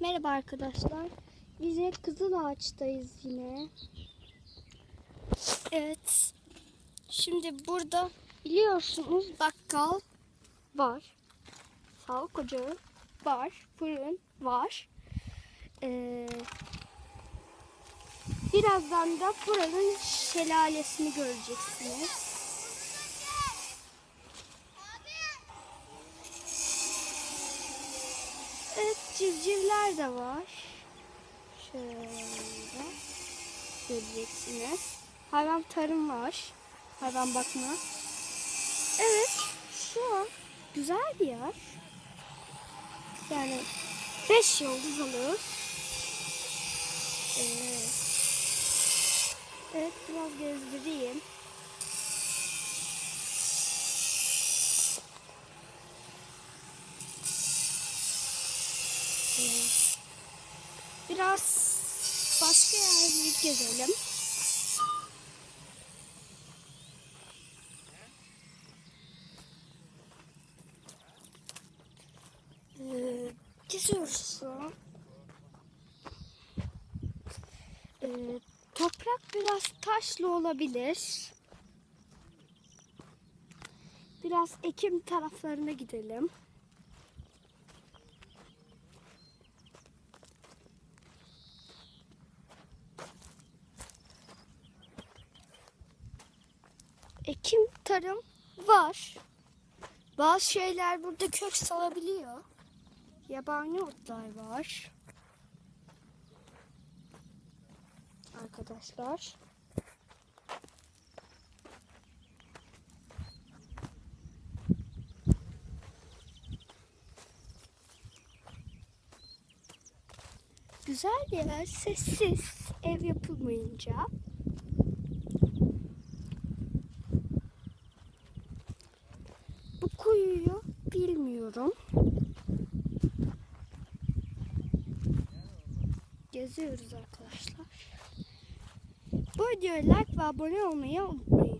Merhaba arkadaşlar. Bize Kızıl Ağaç'tayız yine. Evet. Şimdi burada biliyorsunuz bakkal var. Sağlık ocağı var. Fırın var. Ee, birazdan da buranın şelalesini göreceksiniz. Evet civcivler de var. Şöyle göreceksiniz. Hayvan tarım var. Hayvan bakma. Evet şu an güzel bir yer. Yani 5 yıldız alıyoruz. Evet. Evet biraz gezdireyim. Biraz başka yerleri gezelim. Ee. Ee, toprak biraz taşlı olabilir. Biraz ekim taraflarına gidelim. Ekim tarım var. Bazı şeyler burada kök salabiliyor. Yabani otlar var. Arkadaşlar. Güzel bir yer, sessiz, ev yapılmayınca. Kuyuyu bilmiyorum. Geziyoruz arkadaşlar. Bu videoya like ve abone olmayı unutmayın.